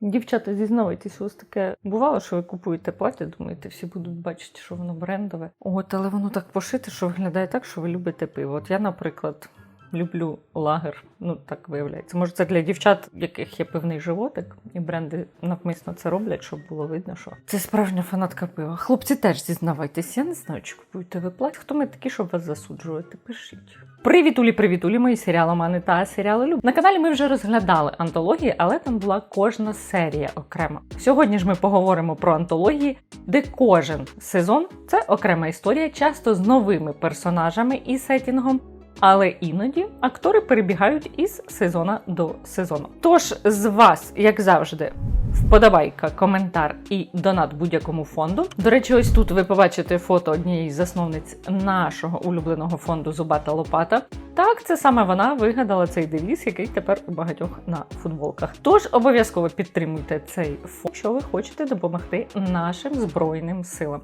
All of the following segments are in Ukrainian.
Дівчата, зізнавайтесь, у вас таке бувало, що ви купуєте плаття, думаєте, всі будуть бачити, що воно брендове. От, але воно так пошите, що виглядає так, що ви любите пиво. От я, наприклад, люблю лагер. Ну так виявляється. Може, це для дівчат, в яких є пивний животик, і бренди навмисно це роблять, щоб було видно, що це справжня фанатка пива. Хлопці теж зізнавайтесь, я не знаю, чи купуєте ви плаття. Хто ми такі, щоб вас засуджувати? Пишіть. Привітулі, привітулі, мої серіаломани та серіали Люб. На каналі ми вже розглядали антології, але там була кожна серія окрема. Сьогодні ж ми поговоримо про антології, де кожен сезон це окрема історія, часто з новими персонажами і сетінгом. Але іноді актори перебігають із сезона до сезону. Тож з вас, як завжди, вподобайка, коментар і донат будь-якому фонду. До речі, ось тут ви побачите фото однієї з засновниць нашого улюбленого фонду Зубата Лопата. Так, це саме вона вигадала цей девіз, який тепер у багатьох на футболках. Тож обов'язково підтримуйте цей фонд, якщо ви хочете допомогти нашим збройним силам.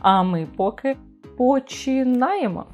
А ми поки починаємо.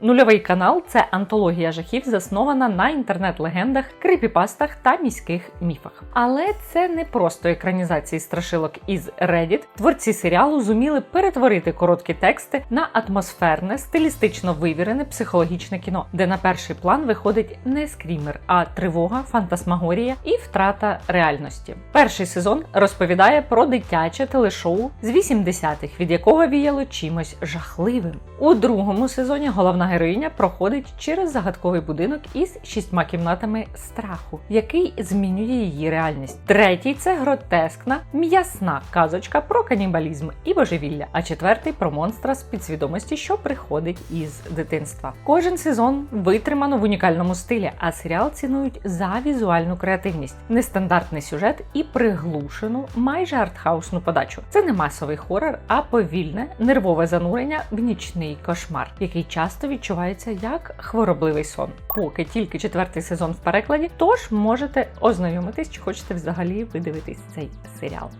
Нульовий канал це антологія жахів, заснована на інтернет-легендах, крипіпастах та міських міфах. Але це не просто екранізації страшилок із Reddit. Творці серіалу зуміли перетворити короткі тексти на атмосферне, стилістично вивірене психологічне кіно, де на перший план виходить не скрімер, а тривога, фантасмагорія і втрата реальності. Перший сезон розповідає про дитяче телешоу з 80-х, від якого віяло чимось жахливим. У другому сезоні головна героїня проходить через загадковий будинок із шістьма кімнатами страху, який змінює її реальність. Третій це гротескна, м'ясна казочка про канібалізм і божевілля. А четвертий про монстра з підсвідомості, що приходить із дитинства. Кожен сезон витримано в унікальному стилі, а серіал цінують за візуальну креативність, нестандартний сюжет і приглушену, майже артхаусну подачу. Це не масовий хорор, а повільне нервове занурення в нічний кошмар, який часто відчувається як хворобливий сон. Поки тільки четвертий сезон в перекладі, тож можете ознайомитись, чи хочете взагалі видивитись цей серіал.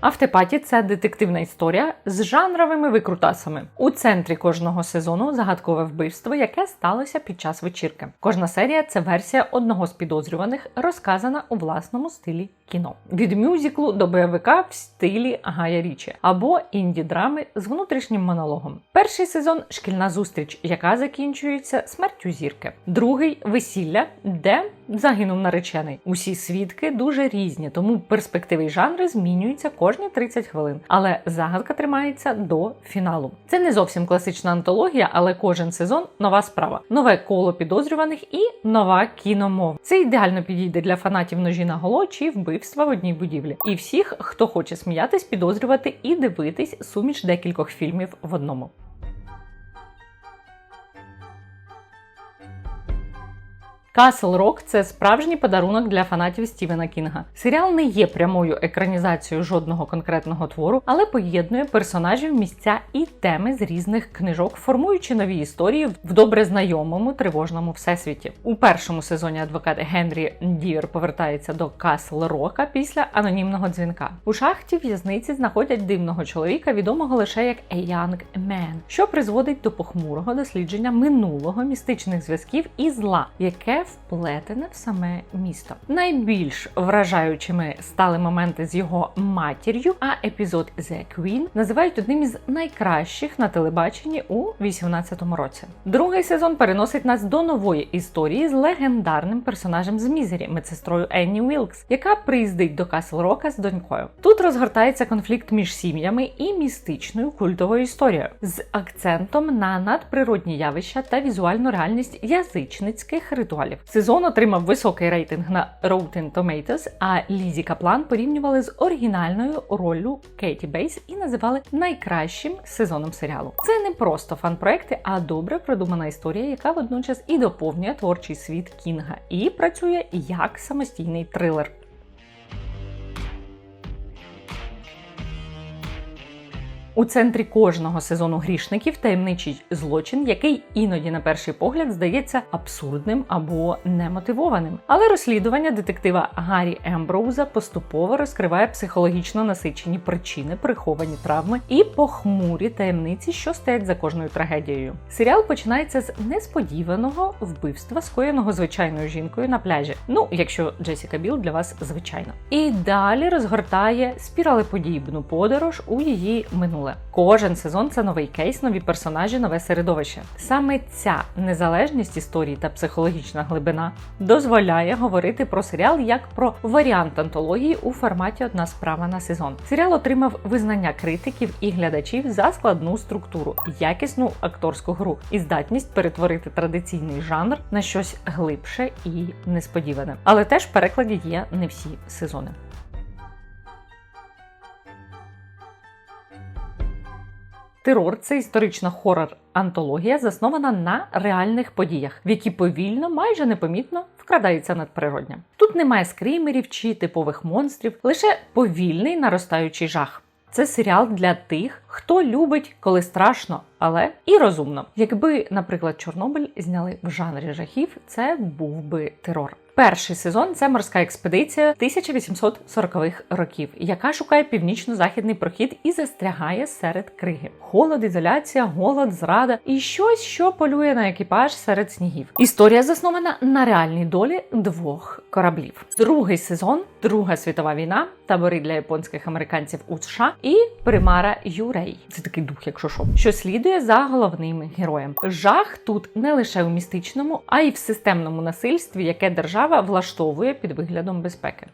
Автопаті це детективна історія з жанровими викрутасами. У центрі кожного сезону загадкове вбивство, яке сталося під час вечірки. Кожна серія це версія одного з підозрюваних, розказана у власному стилі кіно. Від мюзиклу до бойовика в стилі Гая Річі або інді-драми з внутрішнім монологом. Перший сезон шкільна зустріч, яка закінчується смертю зірки. Другий весілля, де загинув наречений. Усі свідки дуже різні, тому перспективи й жанри змінюються кожні 30 хвилин. Але загадка тримається до фіналу. Це не зовсім класична антологія, але кожен сезон нова справа, нове коло підозрюваних і нова кіномова. Це ідеально підійде для фанатів ножі на голо чи вбивства в одній будівлі. І всіх, хто хоче сміятись, підозрювати і дивитись суміш декількох фільмів в одному. Castle Rock – це справжній подарунок для фанатів Стівена Кінга. Серіал не є прямою екранізацією жодного конкретного твору, але поєднує персонажів, місця і теми з різних книжок, формуючи нові історії в добре знайомому тривожному всесвіті. У першому сезоні адвокат Генрі Дір повертається до Castle Рока після анонімного дзвінка. У шахті в'язниці знаходять дивного чоловіка, відомого лише як A Young Man, що призводить до похмурого дослідження минулого містичних зв'язків і зла, яке вплетене в саме місто. Найбільш вражаючими стали моменти з його матір'ю, а епізод The Queen називають одним із найкращих на телебаченні у 2018 році. Другий сезон переносить нас до нової історії з легендарним персонажем з Мізері, медсестрою Енні Уілкс, яка приїздить до Касл Рока з донькою. Тут розгортається конфлікт між сім'ями і містичною культовою історією з акцентом на надприродні явища та візуальну реальність язичницьких ритуалів. Сезон отримав високий рейтинг на Rotten Tomatoes, а Лізі Каплан порівнювали з оригінальною роллю Кейті Бейс і називали найкращим сезоном серіалу. Це не просто фан-проекти, а добре продумана історія, яка водночас і доповнює творчий світ Кінга, і працює як самостійний трилер. У центрі кожного сезону грішників таємничий злочин, який іноді на перший погляд здається абсурдним або немотивованим. Але розслідування детектива Гаррі Емброуза поступово розкриває психологічно насичені причини, приховані травми і похмурі таємниці, що стоять за кожною трагедією. Серіал починається з несподіваного вбивства, скоєного звичайною жінкою на пляжі. Ну, якщо Джесіка Біл для вас звичайно. І далі розгортає спіралеподібну подорож у її минуле. Кожен сезон це новий кейс, нові персонажі, нове середовище. Саме ця незалежність історії та психологічна глибина дозволяє говорити про серіал як про варіант антології у форматі одна справа на сезон. Серіал отримав визнання критиків і глядачів за складну структуру, якісну акторську гру і здатність перетворити традиційний жанр на щось глибше і несподіване. Але теж в перекладі є не всі сезони. Терор це історична хорор-антологія, заснована на реальних подіях, в які повільно, майже непомітно вкрадається надприродня. Тут немає скримерів чи типових монстрів, лише повільний наростаючий жах. Це серіал для тих, хто любить, коли страшно, але і розумно. Якби, наприклад, Чорнобиль зняли в жанрі жахів, це був би терор. Перший сезон це морська експедиція 1840-х років, яка шукає північно-західний прохід і застрягає серед криги. Холод, ізоляція, голод, зрада і щось, що полює на екіпаж серед снігів. Історія заснована на реальній долі двох кораблів. Другий сезон, Друга світова війна, табори для японських американців у США і примара Юрей. Це такий дух, якщо що, що слідує за головним героєм. Жах тут не лише у містичному, а й в системному насильстві, яке держава влаштовує під виглядом безпеки.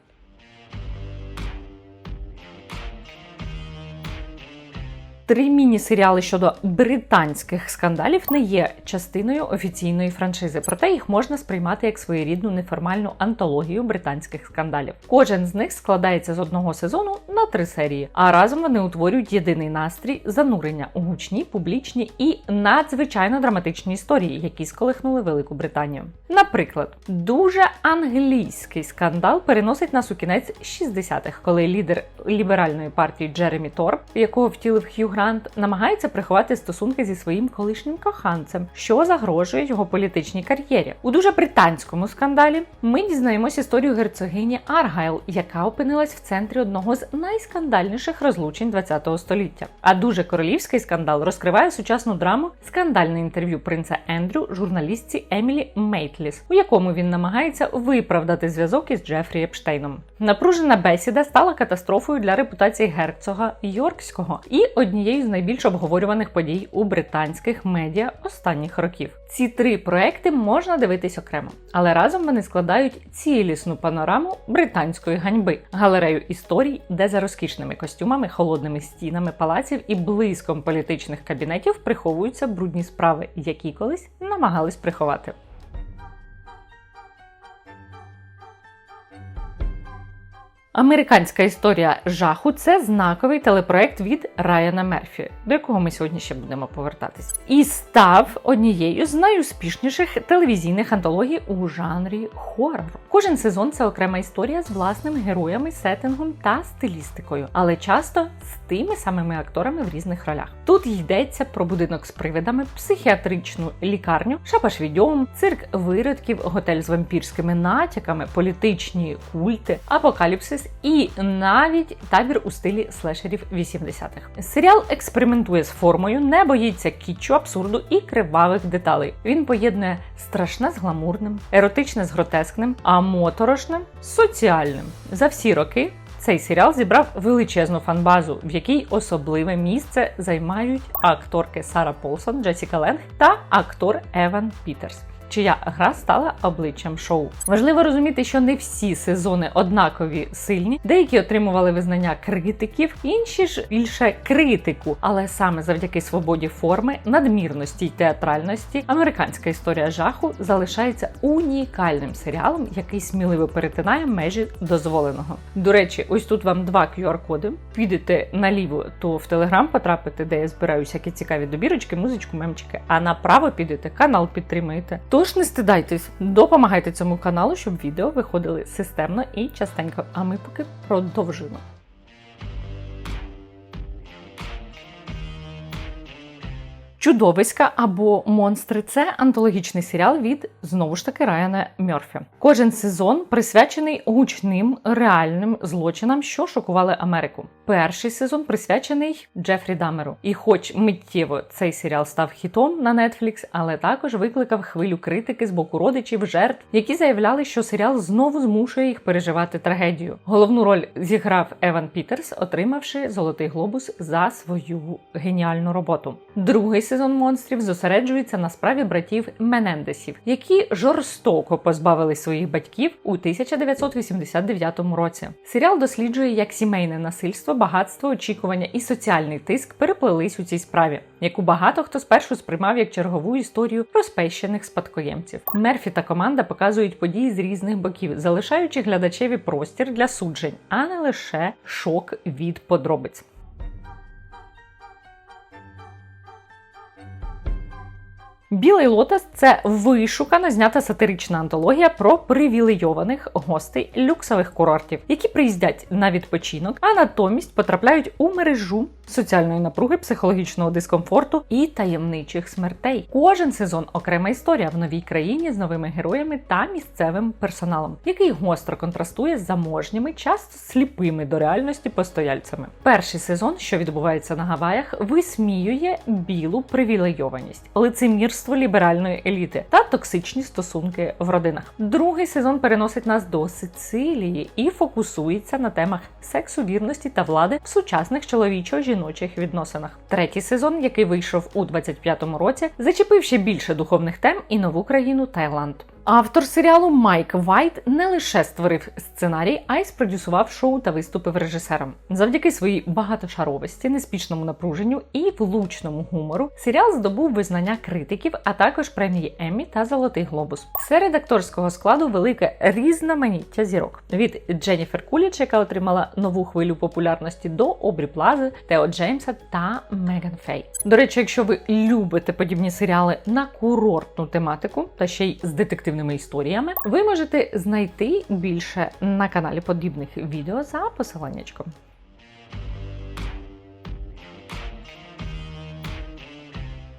Три міні-серіали щодо британських скандалів не є частиною офіційної франшизи, проте їх можна сприймати як своєрідну неформальну антологію британських скандалів. Кожен з них складається з одного сезону на три серії, а разом вони утворюють єдиний настрій занурення у гучні, публічні і надзвичайно драматичні історії, які сколихнули Велику Британію. Наприклад, дуже англійський скандал переносить нас у кінець 60-х, коли лідер ліберальної партії Джеремі Торп, якого втілив Хью Грант, намагається приховати стосунки зі своїм колишнім коханцем, що загрожує його політичній кар'єрі. У дуже британському скандалі ми дізнаємось історію герцогині Аргайл, яка опинилась в центрі одного з найскандальніших розлучень ХХ століття. А дуже королівський скандал розкриває сучасну драму скандальне інтерв'ю принца Ендрю журналістці Емілі Мейтліс, у якому він намагається виправдати зв'язок із Джефрі Епштейном. Напружена бесіда стала катастрофою для репутації герцога Йоркського і однією з найбільш обговорюваних подій у британських медіа останніх років. Ці три проекти можна дивитись окремо, але разом вони складають цілісну панораму британської ганьби, галерею історій, де за розкішними костюмами, холодними стінами палаців і блиском політичних кабінетів приховуються брудні справи, які колись намагались приховати. Американська історія жаху це знаковий телепроект від Райана Мерфі, до якого ми сьогодні ще будемо повертатись, і став однією з найуспішніших телевізійних антологій у жанрі хорору. Кожен сезон це окрема історія з власними героями, сеттингом та стилістикою, але часто з тими самими акторами в різних ролях. Тут йдеться про будинок з привидами, психіатричну лікарню, шапашвідьом, цирк виродків, готель з вампірськими натяками, політичні культи, апокаліпсис і навіть табір у стилі слешерів 80-х. Серіал експериментує з формою, не боїться кітчу, абсурду і кривавих деталей. Він поєднує страшне з гламурним, еротичне з гротескним, а моторошним соціальним. За всі роки цей серіал зібрав величезну фанбазу, в якій особливе місце займають акторки Сара Полсон, Джесіка Ленг та актор Еван Пітерс. Чия гра стала обличчям шоу. Важливо розуміти, що не всі сезони однакові сильні, деякі отримували визнання критиків, інші ж більше критику. Але саме завдяки свободі форми, надмірності й театральності, американська історія жаху залишається унікальним серіалом, який сміливо перетинає межі дозволеного. До речі, ось тут вам два QR-коди. Підете наліво, то в Телеграм потрапите, де я збираю всякі цікаві добірочки, музичку, мемчики. А направо підете, канал підтримаєте. Тож не стидайтесь, допомагайте цьому каналу, щоб відео виходили системно і частенько. А ми поки продовжуємо. Чудовиська або монстри це антологічний серіал від знову ж таки Райана Мьорфі. Кожен сезон присвячений гучним реальним злочинам, що шокували Америку. Перший сезон присвячений Джефрі Дамеру. І, хоч миттєво цей серіал став хітом на Netflix, але також викликав хвилю критики з боку родичів, жертв, які заявляли, що серіал знову змушує їх переживати трагедію. Головну роль зіграв Еван Пітерс, отримавши золотий глобус за свою геніальну роботу. Другий сезон монстрів зосереджується на справі братів Менендесів, які жорстоко позбавили своїх батьків у 1989 році. Серіал досліджує, як сімейне насильство, багатство, очікування і соціальний тиск переплелись у цій справі, яку багато хто спершу сприймав як чергову історію розпещених спадкоємців. Мерфі та команда показують події з різних боків, залишаючи глядачеві простір для суджень, а не лише шок від подробиць. Білий лотос це вишукано знята сатирична антологія про привілейованих гостей люксових курортів, які приїздять на відпочинок, а натомість потрапляють у мережу соціальної напруги, психологічного дискомфорту і таємничих смертей. Кожен сезон окрема історія в новій країні з новими героями та місцевим персоналом, який гостро контрастує з заможніми, часто сліпими до реальності постояльцями. Перший сезон, що відбувається на Гаваях, висміює білу привілейованість, лицемірство ліберальної еліти та токсичні стосунки в родинах. Другий сезон переносить нас до Сицилії і фокусується на темах сексу, вірності та влади в сучасних чоловічо-жіночих відносинах. Третій сезон, який вийшов у 25-му році, зачепив ще більше духовних тем і нову країну Таїланд. Автор серіалу Майк Вайт не лише створив сценарій, а й спродюсував шоу та виступив режисером. Завдяки своїй багатошаровості, неспішному напруженню і влучному гумору серіал здобув визнання критиків, а також премії Еммі та Золотий Глобус. Серед акторського складу велике різноманіття зірок від Дженніфер Куліч, яка отримала нову хвилю популярності до Обрі Плази, Тео Джеймса та Меган Фей. До речі, якщо ви любите подібні серіали на курортну тематику та ще й з детективними історіями, ви можете знайти більше на каналі подібних відео за посиланнячком.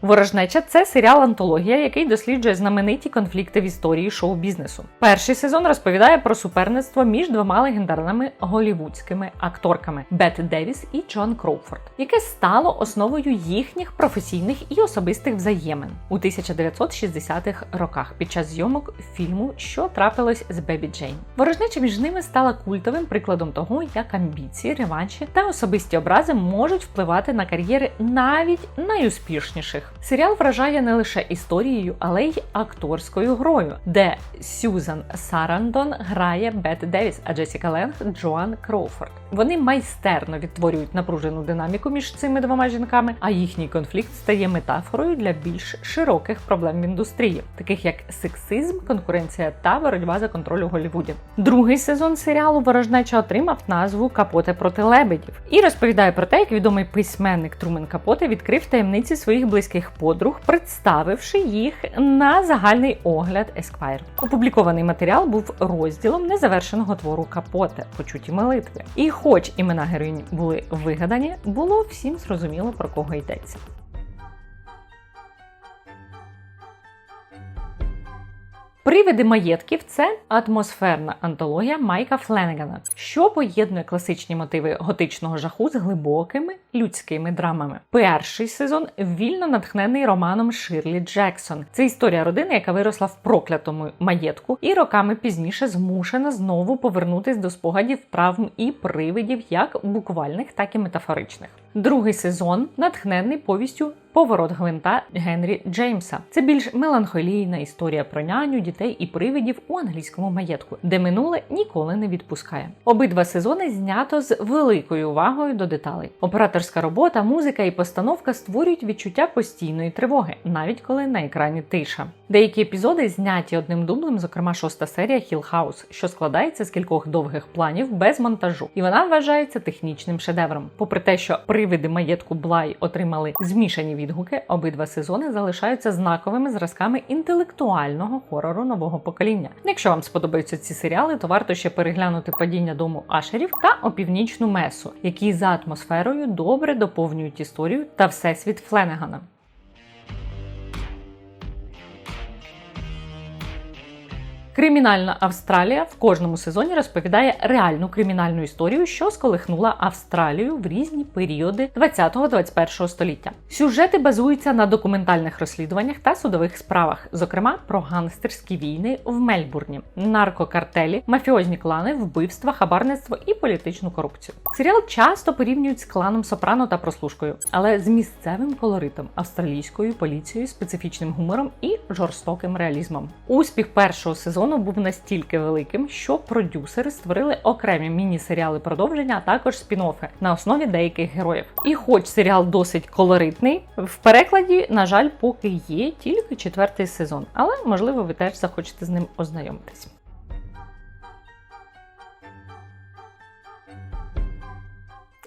Ворожнеча це серіал антологія, який досліджує знамениті конфлікти в історії шоу-бізнесу. Перший сезон розповідає про суперництво між двома легендарними голівудськими акторками Бет Девіс і Джон Кроуфорд, яке стало основою їхніх професійних і особистих взаємин у 1960-х роках під час зйомок фільму Що трапилось з Бебі Джейн. Ворожнеча між ними стала культовим прикладом того, як амбіції, реванші та особисті образи можуть впливати на кар'єри навіть найуспішніших. Серіал вражає не лише історією, але й акторською грою, де Сюзан Сарандон грає Бет Девіс, а Джесіка Ленг Джоан Кроуфорд. Вони майстерно відтворюють напружену динаміку між цими двома жінками, а їхній конфлікт стає метафорою для більш широких проблем в індустрії, таких як сексизм, конкуренція та боротьба за контроль у Голлівуді. Другий сезон серіалу Ворожнеча отримав назву Капоте проти лебедів і розповідає про те, як відомий письменник Трумен Капоте відкрив таємниці своїх близьких подруг, представивши їх на загальний огляд Esquire. Опублікований матеріал був розділом незавершеного твору Капоте почуті молитви. І, хоч імена героїнь були вигадані, було всім зрозуміло про кого йдеться. Привиди маєтків це атмосферна антологія Майка Фленегана, що поєднує класичні мотиви готичного жаху з глибокими людськими драмами. Перший сезон вільно натхнений романом Ширлі Джексон. Це історія родини, яка виросла в проклятому маєтку, і роками пізніше змушена знову повернутись до спогадів травм і привидів, як буквальних, так і метафоричних. Другий сезон натхнений повістю Поворот гвинта Генрі Джеймса. Це більш меланхолійна історія про няню, дітей і привидів у англійському маєтку, де минуле ніколи не відпускає. Обидва сезони знято з великою увагою до деталей. Операторська робота, музика і постановка створюють відчуття постійної тривоги, навіть коли на екрані тиша. Деякі епізоди зняті одним дублем, зокрема шоста серія Хіл Хаус, що складається з кількох довгих планів без монтажу, і вона вважається технічним шедевром. Попри те, що привиди маєтку Блай отримали змішані відгуки, обидва сезони залишаються знаковими зразками інтелектуального хорору нового покоління. Якщо вам сподобаються ці серіали, то варто ще переглянути падіння дому Ашерів та опівнічну месу, які за атмосферою добре доповнюють історію та всесвіт Фленегана. Кримінальна Австралія в кожному сезоні розповідає реальну кримінальну історію, що сколихнула Австралію в різні періоди 20-21 століття. Сюжети базуються на документальних розслідуваннях та судових справах, зокрема про гангстерські війни в Мельбурні, наркокартелі, мафіозні клани, вбивства, хабарництво і політичну корупцію. Серіал часто порівнюють з кланом Сопрано та прослушкою, але з місцевим колоритом, австралійською поліцією, специфічним гумором і жорстоким реалізмом. Успіх першого сезону був настільки великим, що продюсери створили окремі міні-серіали продовження, а також спін-оффи на основі деяких героїв. І хоч серіал досить колоритний, в перекладі, на жаль, поки є тільки четвертий сезон, але можливо ви теж захочете з ним ознайомитись.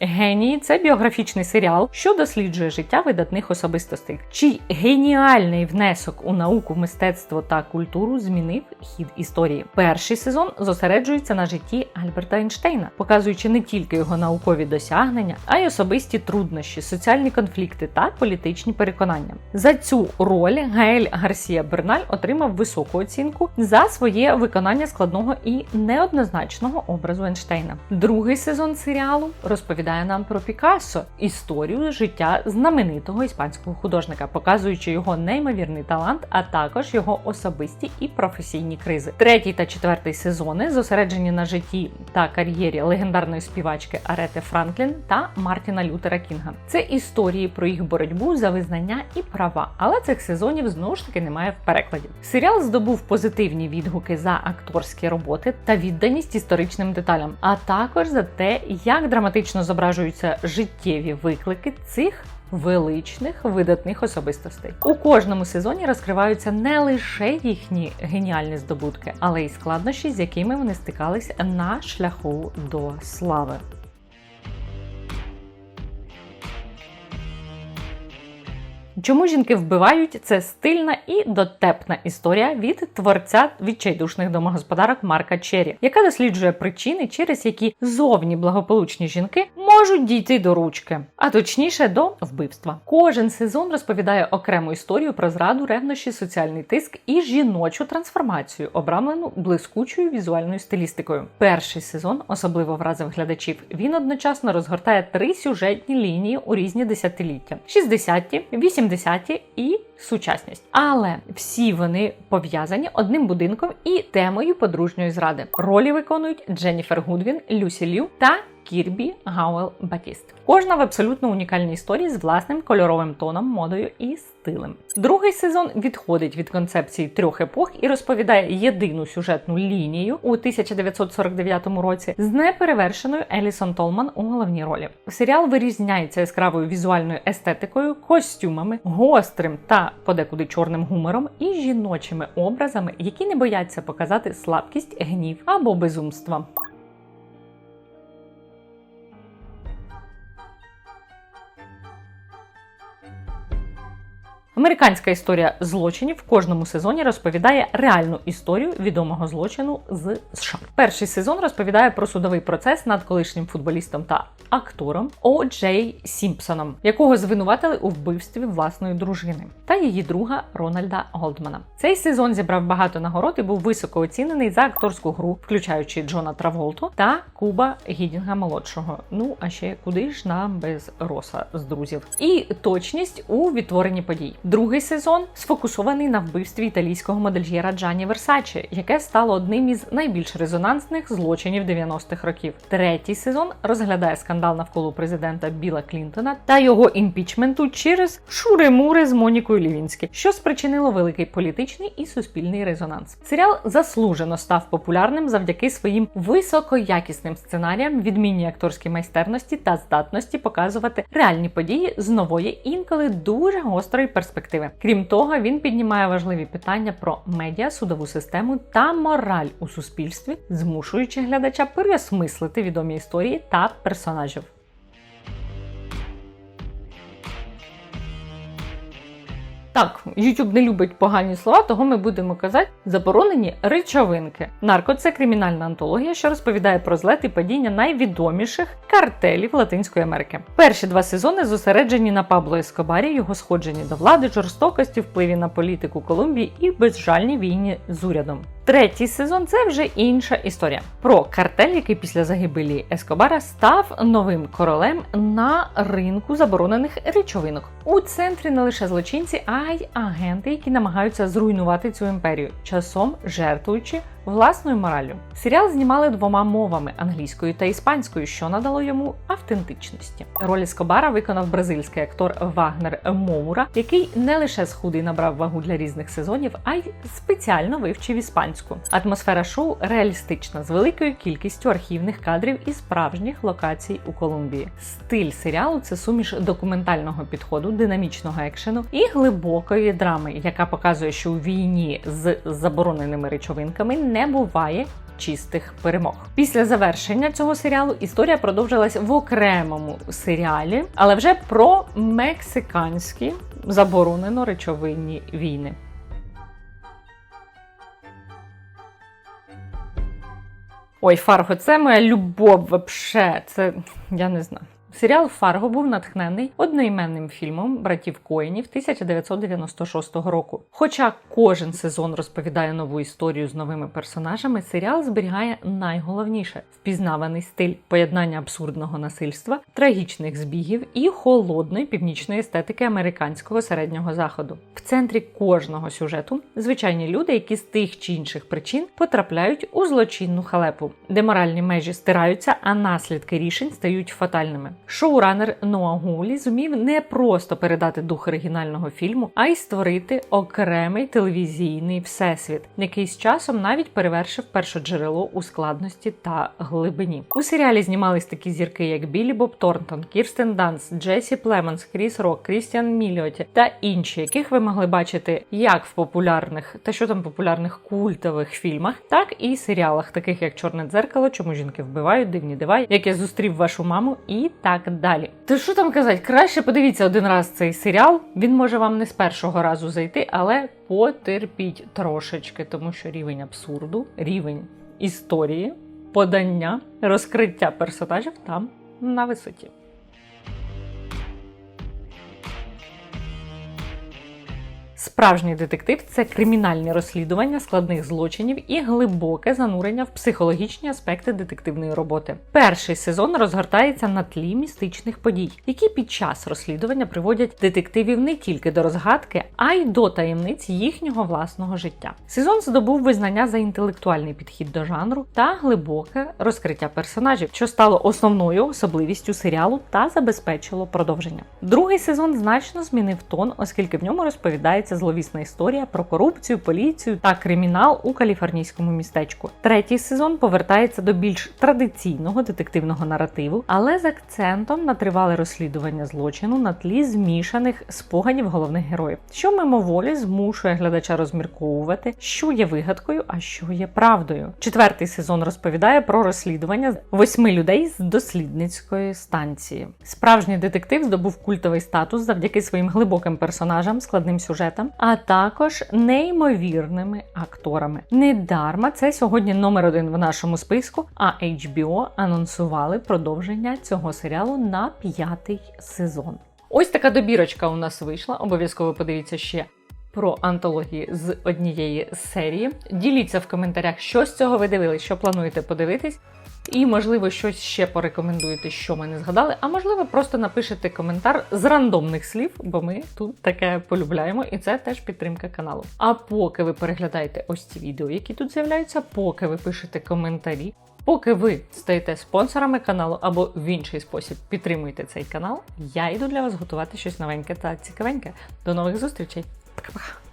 Генії це біографічний серіал, що досліджує життя видатних особистостей, чий геніальний внесок у науку, мистецтво та культуру змінив хід історії. Перший сезон зосереджується на житті Альберта Ейнштейна, показуючи не тільки його наукові досягнення, а й особисті труднощі, соціальні конфлікти та політичні переконання. За цю роль Гаель Гарсія Берналь отримав високу оцінку за своє виконання складного і неоднозначного образу Ейнштейна. Другий сезон серіалу розповідає розповідає нам про Пікассо, історію життя знаменитого іспанського художника, показуючи його неймовірний талант, а також його особисті і професійні кризи. Третій та четвертий сезони зосереджені на житті та кар'єрі легендарної співачки Арети Франклін та Мартіна Лютера Кінга. Це історії про їх боротьбу за визнання і права, але цих сезонів знову ж таки немає в перекладі. Серіал здобув позитивні відгуки за акторські роботи та відданість історичним деталям, а також за те, як драматично зображено зображуються життєві виклики цих величних видатних особистостей. У кожному сезоні розкриваються не лише їхні геніальні здобутки, але й складнощі, з якими вони стикались на шляху до слави. Чому жінки вбивають? Це стильна і дотепна історія від творця відчайдушних домогосподарок Марка Черрі, яка досліджує причини, через які зовні благополучні жінки можуть дійти до ручки, а точніше до вбивства. Кожен сезон розповідає окрему історію про зраду, ревнощі, соціальний тиск і жіночу трансформацію, обрамлену блискучою візуальною стилістикою. Перший сезон особливо вразив глядачів. Він одночасно розгортає три сюжетні лінії у різні десятиліття: 60-ті, 80-ті і сучасність. Але всі вони пов'язані одним будинком і темою подружньої зради. Ролі виконують Дженніфер Гудвін, Люсі Лю та Кірбі Гауел Батіст. Кожна в абсолютно унікальній історії з власним кольоровим тоном, модою і стилем. Другий сезон відходить від концепції трьох епох і розповідає єдину сюжетну лінію у 1949 році з неперевершеною Елісон Толман у головній ролі. Серіал вирізняється яскравою візуальною естетикою, костюмами, гострим та подекуди чорним гумором і жіночими образами, які не бояться показати слабкість, гнів або безумства. Американська історія злочинів в кожному сезоні розповідає реальну історію відомого злочину з США. Перший сезон розповідає про судовий процес над колишнім футболістом та актором О. Джей Сімпсоном, якого звинуватили у вбивстві власної дружини, та її друга Рональда Голдмана. Цей сезон зібрав багато нагород і був високо оцінений за акторську гру, включаючи Джона Траволту та Куба Гідінга молодшого. Ну а ще куди ж нам без роса з друзів, і точність у відтворенні подій. Другий сезон сфокусований на вбивстві італійського модельєра Джані Версаче, яке стало одним із найбільш резонансних злочинів 90-х років. Третій сезон розглядає скандал навколо президента Біла Клінтона та його імпічменту через шури-мури з Монікою Лівінські, що спричинило великий політичний і суспільний резонанс. Серіал заслужено став популярним завдяки своїм високоякісним сценаріям, відмінній акторській майстерності та здатності показувати реальні події з нової інколи дуже гострої перспективи перспективи. Крім того, він піднімає важливі питання про медіа, судову систему та мораль у суспільстві, змушуючи глядача переосмислити відомі історії та персонажів. Так, YouTube не любить погані слова, того ми будемо казати заборонені речовинки. Нарко це кримінальна антологія, що розповідає про злет і падіння найвідоміших картелів Латинської Америки. Перші два сезони зосереджені на Пабло Ескобарі, його сходженні до влади, жорстокості, впливі на політику Колумбії і безжальній війні з урядом. Третій сезон це вже інша історія про картель, який після загибелі Ескобара став новим королем на ринку заборонених речовинок. У центрі не лише злочинці, а й агенти, які намагаються зруйнувати цю імперію, часом жертвуючи власною мораллю. Серіал знімали двома мовами англійською та іспанською, що надало йому автентичності. Роль Ескобара виконав бразильський актор Вагнер Моура, який не лише схудий набрав вагу для різних сезонів, а й спеціально вивчив іспанську. Атмосфера шоу реалістична з великою кількістю архівних кадрів і справжніх локацій у Колумбії. Стиль серіалу це суміш документального підходу, динамічного екшену і глибокої драми, яка показує, що у війні з забороненими речовинками не буває. Чистих перемог після завершення цього серіалу історія продовжилась в окремому серіалі, але вже про мексиканські заборонено речовинні війни. Ой, Фарго, це моя любов вообще. Це я не знаю. Серіал Фарго був натхнений одноіменним фільмом братів Коїнів 1996 року. Хоча кожен сезон розповідає нову історію з новими персонажами, серіал зберігає найголовніше впізнаваний стиль поєднання абсурдного насильства, трагічних збігів і холодної північної естетики американського середнього заходу. В центрі кожного сюжету звичайні люди, які з тих чи інших причин потрапляють у злочинну халепу, де моральні межі стираються, а наслідки рішень стають фатальними. Шоуранер Ноа Гулі зумів не просто передати дух оригінального фільму, а й створити окремий телевізійний всесвіт, який з часом навіть перевершив першоджерело у складності та глибині. У серіалі знімались такі зірки, як Білі Боб Торнтон, Кірстен Данс, Джесі Племонс, Кріс Рок, Крістіан Мільоті та інші, яких ви могли бачити як в популярних та що там популярних культових фільмах, так і серіалах, таких як Чорне дзеркало, чому жінки вбивають, дивні дива, як я зустрів вашу маму і так далі. То що там казати? Краще подивіться один раз цей серіал. Він може вам не з першого разу зайти, але потерпіть трошечки, тому що рівень абсурду, рівень історії, подання, розкриття персонажів там на висоті. Справжній детектив це кримінальні розслідування складних злочинів і глибоке занурення в психологічні аспекти детективної роботи. Перший сезон розгортається на тлі містичних подій, які під час розслідування приводять детективів не тільки до розгадки, а й до таємниць їхнього власного життя. Сезон здобув визнання за інтелектуальний підхід до жанру та глибоке розкриття персонажів, що стало основною особливістю серіалу та забезпечило продовження. Другий сезон значно змінив тон, оскільки в ньому розповідається зловісна історія про корупцію, поліцію та кримінал у каліфорнійському містечку. Третій сезон повертається до більш традиційного детективного наративу, але з акцентом на тривале розслідування злочину на тлі змішаних спогадів головних героїв, що мимоволі змушує глядача розмірковувати, що є вигадкою, а що є правдою. Четвертий сезон розповідає про розслідування восьми людей з дослідницької станції. Справжній детектив здобув культовий статус завдяки своїм глибоким персонажам, складним сюжетам, а також неймовірними акторами. Недарма це сьогодні номер один в нашому списку. А HBO анонсували продовження цього серіалу на п'ятий сезон. Ось така добірочка у нас вийшла. Обов'язково подивіться ще. Про антології з однієї серії. Діліться в коментарях, що з цього ви дивились, що плануєте подивитись. І, можливо, щось ще порекомендуєте, що ми не згадали, а можливо, просто напишете коментар з рандомних слів, бо ми тут таке полюбляємо, і це теж підтримка каналу. А поки ви переглядаєте ось ці відео, які тут з'являються, поки ви пишете коментарі, поки ви стаєте спонсорами каналу або в інший спосіб підтримуєте цей канал, я йду для вас готувати щось новеньке та цікавеньке. До нових зустрічей! Пока-пока!